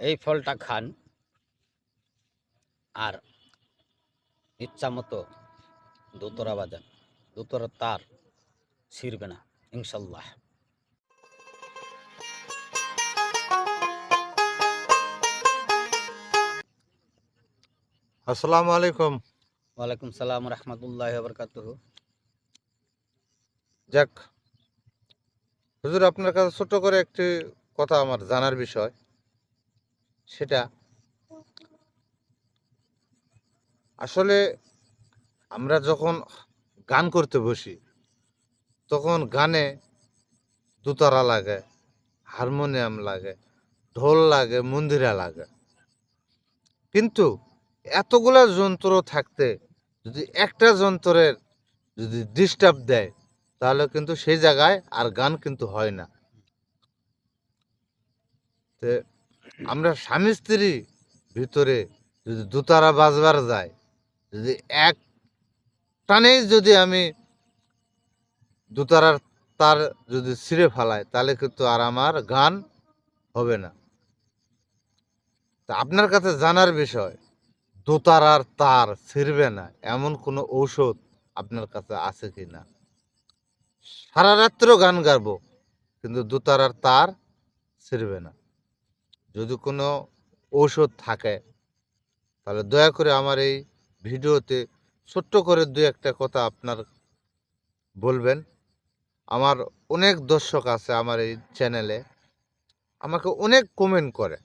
এই ফলটা খান। আর ইচ্ছা মতো দোতরা বাজান দোতরা তার ছিঁড়বে না ইনশাল্লাহ। আসসালামু আলাইকুম। ওয়ালাইকুম সালাম রহমতুল্লাহ বরকাত যাক হুজুর আপনার কাছে ছোট করে একটি কথা আমার জানার বিষয়। সেটা। আসলে আমরা যখন গান করতে বসি, তখন গানে দুতারা লাগে, হারমোনিয়াম লাগে, ঢোল লাগে, মন্দিরা লাগে। কিন্তু এতগুলা যন্ত্র থাকতে যদি একটা যন্ত্রের যদি ডিস্টার্ব দেয়, তাহলে কিন্তু সেই জায়গায় আর গান কিন্তু হয় না। আমরা স্বামী স্ত্রী ভিতরে যদি দুতারা বাজবার যায়, যদি এক টানেই যদি আমি দুতারার তার যদি ছিঁড়ে ফেলায় তাহলে কিন্তু আর আমার গান হবে না। তা আপনার কাছে জানার বিষয়, দোতারার তার ছিঁড়বে না, এমন কোনো ঔষধ আপনার কাছে আছে কি না? সারা রাত্র গান গাবো কিন্তু দোতারার তার ছিঁড়বে না। যদি কোনো ঔষধ থাকে, তাহলে দয়া করে আমার এই ভিডিওতে ছোট্ট করে দু একটা কথা আপনার বলবেন। আমার অনেক দর্শক আছে আমার এই চ্যানেলে, আমাকে অনেক কমেন্ট করে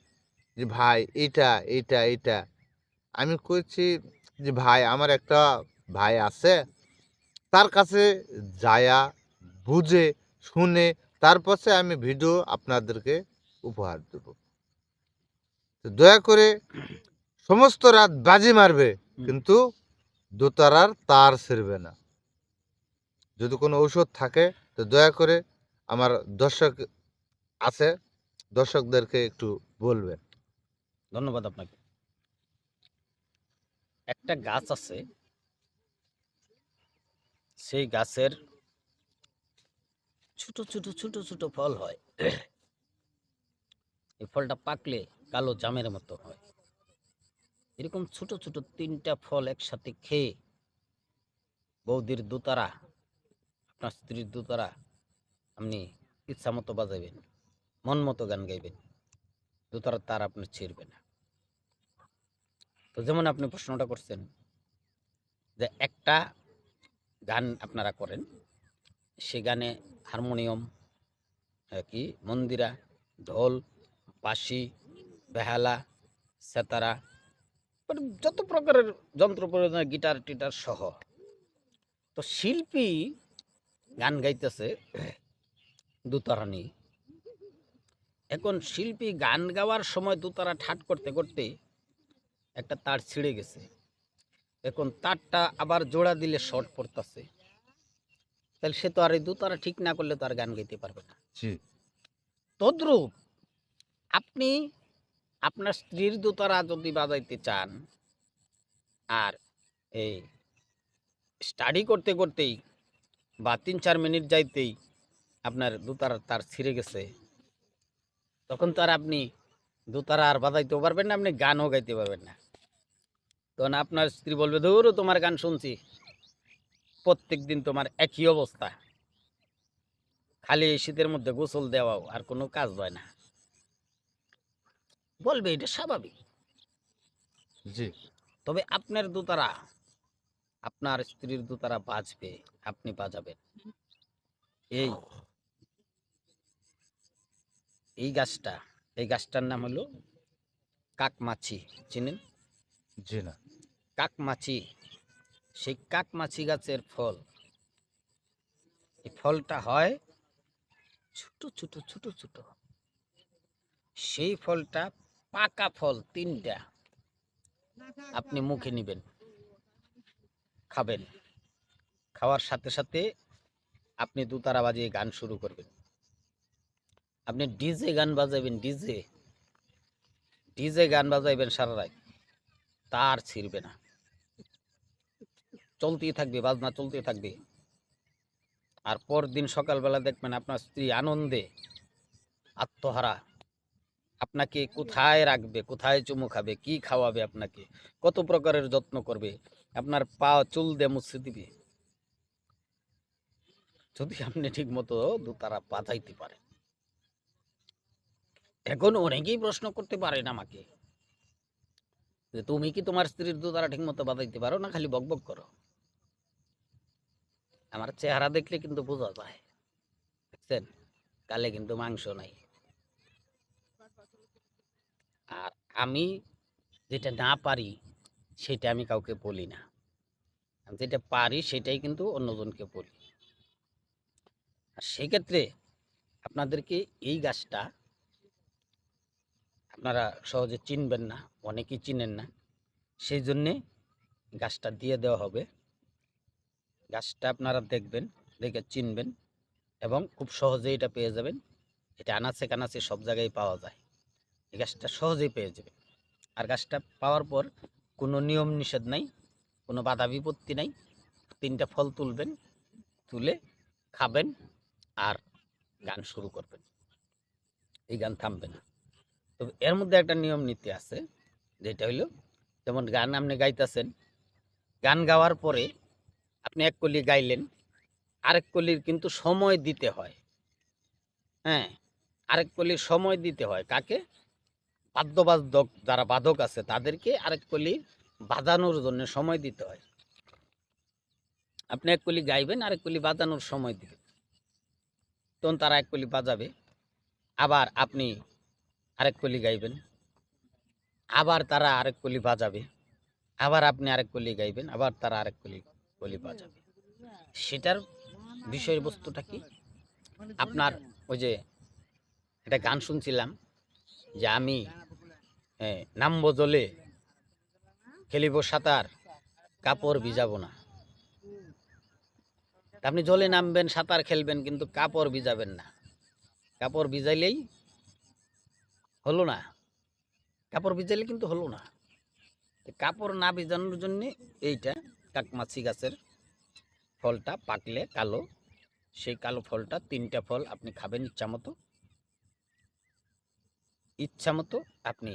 যে, ভাই, এইটা এইটা এইটা। আমি কইছি যে, ভাই, আমার একটা ভাই আছে, তার কাছে যায়া, বুঝে, শুনে তারপরে আমি ভিডিও আপনাদেরকে উপহার দেব। দয়া করে সমস্ত রাত বাজি মারবে কিন্তু দোতারার তার ছিঁড়বে না। যদি কোনো ঔষধ থাকে তো দয়া করে আমার দর্শক আছে দর্শকদেরকে একটু বলবেন। ধন্যবাদ আপনাকে। একটা গাছ আছে সেই গাছের ছোট ছোট ছোট ছোট ফল হয়। এই ফলটা পাকলে কালো জামের মতো হয়। এরকম ছোট ছোট তিনটা ফল একসাথে খেয়ে বৌদির দোতারা, আপনার স্ত্রীর দোতারা, আপনি ইচ্ছা মতো বাজাবেন মন মতো গান গাইবেন, দোতারা তার আপনি ছিঁড়বে না। তো যেমন আপনি প্রশ্নটা করছেন যে একটা গান আপনারা করেন, সে গানে হারমোনিয়াম কি, মন্দিরা, ঢোল, বাঁশি বেহালা সেতারা মানে যত প্রকারের যন্ত্র প্রয়োজন গিটার টিটার সহ। তো শিল্পী গান গাইতেছে দুতারা নিয়ে এখন শিল্পী গান গাওয়ার সময় দুতারা ঠাট করতে করতে একটা তার ছিঁড়ে গেছে। এখন তারটা আবার জোড়া দিলে শর্ট পড়তেছে। তাহলে সে তো আর এই দুতারা ঠিক না করলে তো আর গান গাইতে পারবে না। তদ্রূপ আপনি আপনার স্ত্রীর দোতারা যদি বাজাইতে চান, আর এই স্টাডি করতে করতেই বা তিন চার মিনিট যাইতেই আপনার দোতারা তার ছিঁড়ে গেছে, তখন তো আর আপনি দোতারা আর বাজাইতেও পারবেন না, আপনি গানও গাইতে পারবেন না। তখন আপনার স্ত্রী বলবে, ধরো, তোমার গান শুনছি। প্রত্যেক দিন তোমার একই অবস্থা। খালি এই শীতের মধ্যে গোসল দেওয়াও আর কোনো কাজ হয় না। বলবে এটা স্বাভাবিক। জি। তবে আপনার দোতারা আপনার স্ত্রীর দোতারা বাজবে আপনি বাজাবেন। এই। এই গাছটা এই গাছটার নাম হলো কাকমাছি চিনেন? জি না। কাকমাছি সেই কাকমাছি গাছের ফল। এই ফলটা হয় ছোট ছোট ছোট ছোট। সেই ফলটা পাকা ফল তিনটা। আপনি মুখে নেবেন। খাবেন। খাওয়ার সাথে সাথে আপনি দুতারা বাজিয়ে গান শুরু করবেন। আপনি ডিজে গান বাজাবেন ডিজে। ডিজে গান বাজাইবেন সারা রাত। তার ছিঁড়বে না। চলতেই থাকবে, বাজনা চলতেই থাকবে। আর পরদিন সকালবেলা দেখবেন আপনার স্ত্রী আনন্দে আত্মহারা। আপনাকে কোথায় রাখবে, কোথায় চুমু খাবে, কি খাওয়াবে আপনাকে, কত প্রকারের যত্ন করবে, আপনার পা চুল দিয়ে মুছে দিবে? যদি আপনি ঠিক মতো দুতারা বাজাইতে পারেন। এখন অনেকেই প্রশ্ন করতে পারেন আমাকে, যে তুমি কি তোমার স্ত্রীর দুতারা ঠিক মতো বাজাইতে পারো না খালি বকবক করো? আমার চেহারা দেখলে কিন্তু বোঝা যায়, দেখছেন? কালে কিন্তু মাংস নাই আর আমি যেটা না পারি, সেটা আমি কাউকে বলি না। আমি যেটা পারি, সেটাই কিন্তু অন্যজনকে বলি। আর সেক্ষেত্রে আপনাদেরকে এই গাছটা আপনারা সহজে চিনবেন না, অনেকেই চিনেন না। সেই জন্যে গাছটা দিয়ে দেওয়া হবে। গাছটা আপনারা দেখবেন, দেখে চিনবেন এবং খুব সহজেই এটা পেয়ে যাবেন। এটা আনাচে কানাচে সব জায়গায় পাওয়া যায়। এই গাছটা সহজেই পেয়ে যাবে। আর গাছটা পাওয়ার পর কোনো নিয়ম নিষেধ নাই, কোনো বাধা বিপত্তি নাই। তিনটা ফল তুলবেন, তুলে খাবেন আর গান শুরু করবেন। এই গান থামবে না। তবে এর মধ্যে একটা নিয়ম নীতি আছে, যেটা হইল, যেমন গান আপনি গাইতেছেন, গান গাওয়ার পরে আপনি এক কলি গাইলেন, আরেক কলির কিন্তু সময় দিতে হয়। হ্যাঁ আরেক কলির সময় দিতে হয়। কাকে? বাদ্যবাদক যারা বাদক আছে, তাদেরকে আরেক কলি বাজানোর জন্য সময় দিতে হয়। আপনি এক কলি গাইবেন, আরেক কলি বাজানোর সময় দিবেন। তখন তারা এক কলি বাজাবে। আবার আপনি আরেক কলি গাইবেন। আবার তারা আরেক কলি বাজাবে। আবার আপনি আরেক কলি গাইবেন, আবার তারা আরেক কলি কলি বাজাবে। সেটার বিষয়বস্তুটা কি? আপনার ওই যে একটা গান শুনছিলাম যে আমি এ, নামবো জলে খেলিব সাঁতার কাপড় ভিজাবো না। আপনি জলে নামবেন সাঁতার খেলবেন কিন্তু কাপড় ভিজাবেন না। কাপড় ভিজাইলেই হলো না। কাপড় ভিজাইলে কিন্তু হলো না। কাপড় না ভিজানোর জন্যে এইটা কাকমাছি গাছের ফলটা পাকলে কালো সেই কালো ফলটা তিনটা ফল আপনি খাবেন ইচ্ছা মতো ইচ্ছা মতো আপনি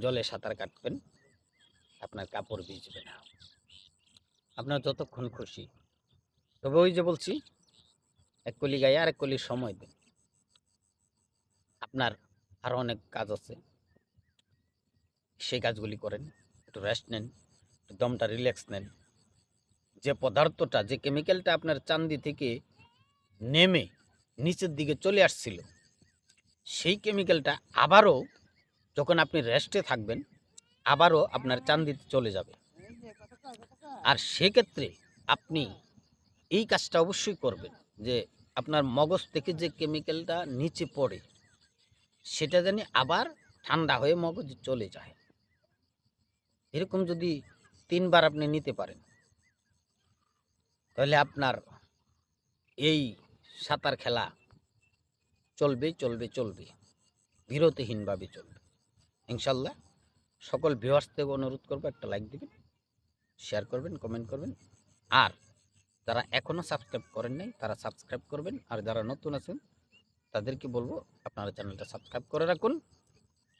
জলে সাঁতার কাটবেন, আপনার কাপড় ভিজবে না। আপনার যতক্ষণ খুশি। তবে ওই যে বলছি, এক কলি গায়ে আর এক কলি সময় দেন। আপনার আরও অনেক কাজ আছে। সেই কাজগুলি করেন, একটু রেস্ট নেন, একটু দমটা রিল্যাক্স নেন। যে পদার্থটা, যে কেমিক্যালটা আপনার চান্দি থেকে নেমে নিচের দিকে চলে আসছিল, সেই কেমিক্যালটা আবারও যখন আপনি রেস্টে থাকবেন, আবারও আপনার চান্দিতে চলে যাবে। আর সেক্ষেত্রে আপনি এই কাজটা অবশ্যই করবেন যে আপনার মগজ থেকে যে কেমিক্যালটা নিচে পড়ে, সেটা জানি আবার ঠান্ডা হয়ে মগজ চলে যায়। এরকম যদি তিনবার আপনি নিতে পারেন, তাহলে আপনার এই সাঁতার খেলা চলবে চলবে চলবে। বিরতিহীনভাবে চলবে। ইনশাল্লাহ। সকল ভিউয়ার্স থেকে অনুরোধ করব, একটা লাইক দিবেন শেয়ার করবেন কমেন্ট করবেন। আর যারা এখনও সাবস্ক্রাইব করেন নাই, তারা সাবস্ক্রাইব করবেন। আর যারা নতুন আছেন, তাদেরকে বলব, আপনারা চ্যানেলটা সাবস্ক্রাইব করে রাখুন,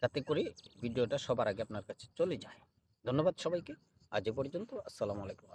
যাতে করে ভিডিওটা সবার আগে আপনার কাছে চলে যায়। ধন্যবাদ সবাইকে। আজ এ পর্যন্ত, আসসালামু আলাইকুম।